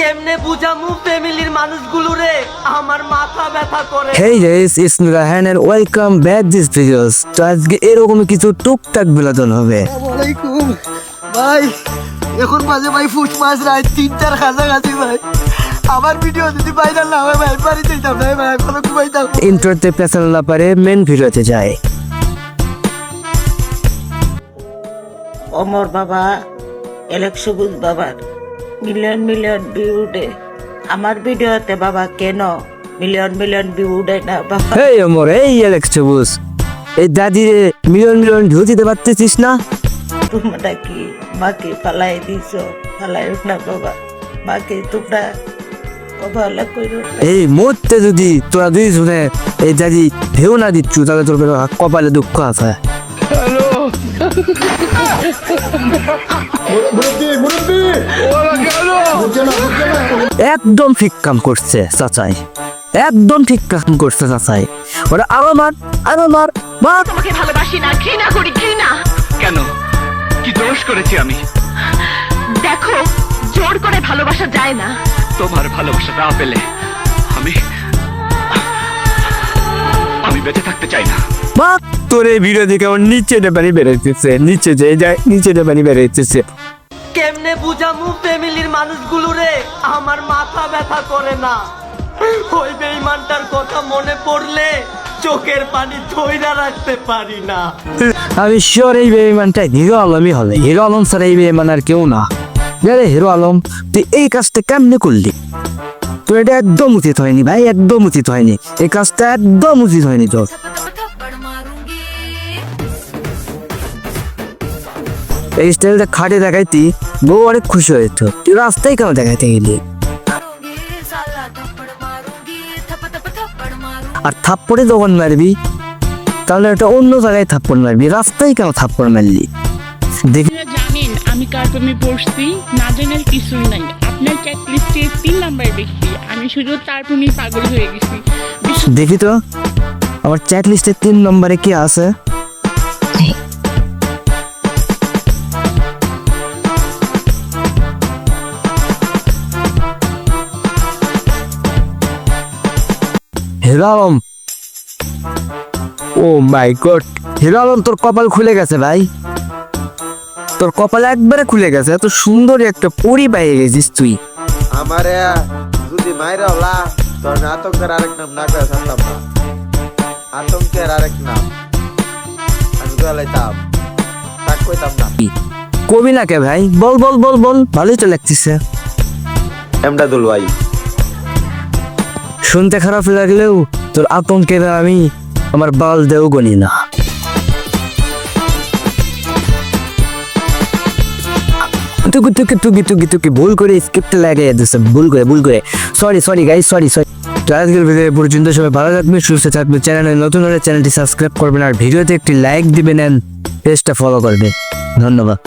কেমনে বুঝামু ফ্যামিলির মানুষগুলো রে? আমার মাথা ব্যথা করে। Hey guys it's me Rahan and welcome back this videos তো আজকে এরকম কিছু টুকটাক বিনোদন হবে। আসসালামাইকুম ভাই এখন মাঝে ভাই ফুট মাছ রাত তিনটার কাছাকাছি ভাই। আমার ভিডিও যদি ভাইরাল না হয় ভাই বাড়িতে যেতাম না ভাই এখনও ঘুমাইতাম। ইন্ট্রোতে পেছানো না পারে মেন ভিডিওতে যায় অমর বাবা এলেক সবুজ বাবার। মিলিয়ন মিলিয়ন ভিউ উঠে আমার ভিডিওতে বাবা কেন মিলিয়ন মিলিয়ন ভিউ উঠে না বাবা? হেই অমর এই অ্যালেক্স সবুজ এই দাদি রে মিলিয়ন মিলিয়ন ভিউ দিতে পারতেছিস না? তোমরা কি মাকে ফালাই দিছ? ফালাই না বাবা। মাকে তোমরা এই মুহূর্তে যদি তোরা দুই শুনে এই দাদি ঢেউ না দিচ্ছু তাহলে তোর কপালে দুঃখ আছে। একদম ঠিক কাম করছে চাচাই। একদম ঠিক কাম করছে চাচাই। ওরা আরও মার আরও মার মার। তোমাকে ভালোবাসি না ঘৃণা করি ঘৃণা। কেন? কি দোষ করেছি আমি? দেখো জোর করে ভালোবাসা যায় না। তোমার ভালোবাসা না পেলে আমি আমি বেঁচে থাকতে চাই না। মা তোর এই ভিডিও দেখে আমার নিচে পানি বেরোতেছে নিচে যে যায় নিচে পানি বেরোতেছে কেমনে বুঝামু ফ্যামিলির মানুষগুলো রে? আমার মাথা ব্যথা করে না। ওই বেইমানটার কথা মনে পড়লে চোখের পানি ধইরা রাখতে পারি না। আমি শিওর এই বেইমানটা হিরো আলমই হবে হিরো আলম স্যার এই বেইমান আর কেউ না। হিরো আলম, তুই এই কাজটা কেমনে করলি? তোর এটা একদম উচিত হয়নি ভাই, একদম উচিত হয়নি। এই কাজটা একদম উচিত হয়নি তোর। এই স্টাইলটা খাটে দেখাইতি বউ অনেক খুশি হয়েছে তুই রাস্তায় কেন দেখাইতে গেলি? আর থাপ্পড়ে যখন মারবি তাহলে একটা অন্য জায়গায় থাপ্পড় মারবি রাস্তায় কেন থাপ্পড় মারলি? দেখি। জানেন আমি কার প্রেমে পড়ছি না জানার কিছুই নাই। আপনার তিন নাম্বার ব্যক্তি আমি শুধু তার প্রেমেই পাগল হয়ে গেছি। দেখি তো আমার চ্যাট লিস্টে তিন নম্বরে কি আছে? Hero Alam oh my god Hero Alam তোর কপাল খুলে গেছে ভাই। তোর কপাল একবারে খুলে গেছে এত সুন্দর একটা পরি পাইয়ে গেছিস তুই। আমারে যদি মাইরা হলা তোর আতঙ্কের আরেক নাম না করে থাকতাম না। আতঙ্কের আরেক নাম। আমি গলাইতাম তাক কইতাম না। কবি না কে ভাই? বল বল বল বল। ভালোই তো লাগতেছে। এমদাদুল ভাই। শুনতে খারাপ লাগলেও তোর আতঙ্কের আমি আমার বাল দেও গনি না। টুকি টুকি টুকি টুকি টুকি ভুল করে স্ক্রিপ্ট লাগিয়ে দিচ্ছে ভুল করে ভুল করে। Sorry sorry guys sorry sorry তো আজকের ভিডিও পর্যন্ত সবাই ভালো থাকবে সুস্থ থাকবে চ্যানেলে নতুন হলে চ্যানেলটি সাবস্ক্রাইব করবেন আর ভিডিওতে একটি লাইক দিবেন এন্ড পেজটা ফলো করবেন। ধন্যবাদ।